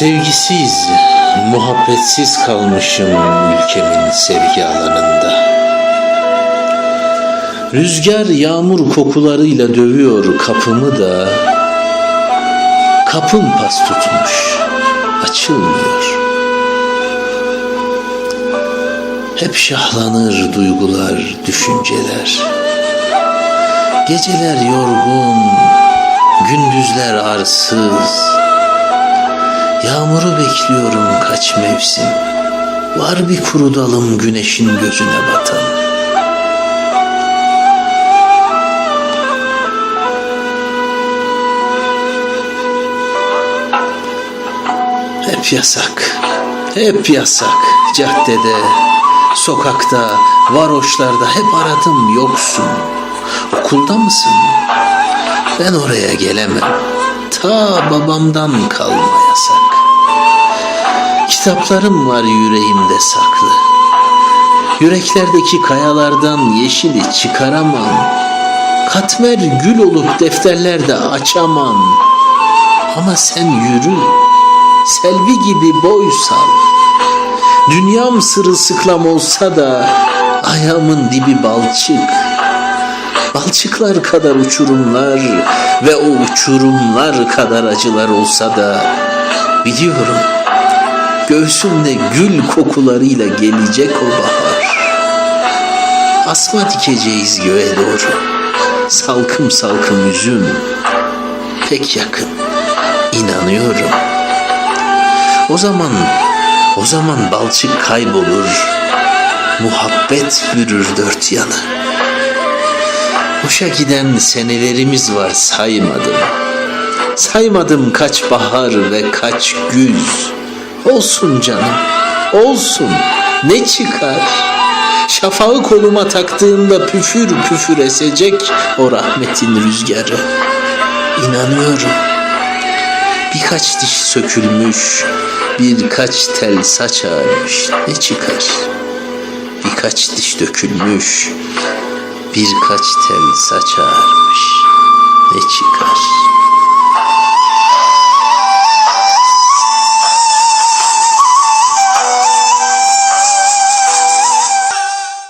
Sevgisiz, muhabbetsiz kalmışım ülkemin sevgi alanında. Rüzgar yağmur kokularıyla dövüyor kapımı da Kapım pas tutmuş, açılmıyor. Hep şahlanır duygular, düşünceler. Geceler yorgun, gündüzler arsız. Yağmuru bekliyorum kaç mevsim. Var bir kuru dalım güneşin gözüne batan. Hep yasak, hep yasak. Caddede, sokakta, varoşlarda hep aradım yoksun. Okulda mısın? Ben oraya gelemem. Ta babamdan kalma yasak. Kitaplarım var yüreğimde saklı. Yüreklerdeki kayalardan yeşili çıkaramam. Katmer gül olup defterlerde açamam. Ama sen yürü, selvi gibi boy sal. Dünyam sırılsıklam olsa da ayağımın dibi balçık. Balçıklar kadar uçurumlar ve o uçurumlar kadar acılar olsa da biliyorum göğsümde gül kokularıyla gelecek o bahar. Asma dikeceğiz göğe doğru. Salkım salkım üzüm. Pek yakın. inanıyorum. O zaman, o zaman balçık kaybolur. Muhabbet bürür dört yanı. Boşa giden senelerimiz var saymadım. Saymadım kaç bahar ve kaç güz. Olsun canım, olsun. Ne çıkar? Şafağı koluma taktığımda püfür püfür esecek o rahmetin rüzgarı. İnanıyorum. Birkaç diş sökülmüş, birkaç tel saç ağarmış. Ne çıkar? Birkaç diş dökülmüş, birkaç tel saç ağarmış. Ne çıkar?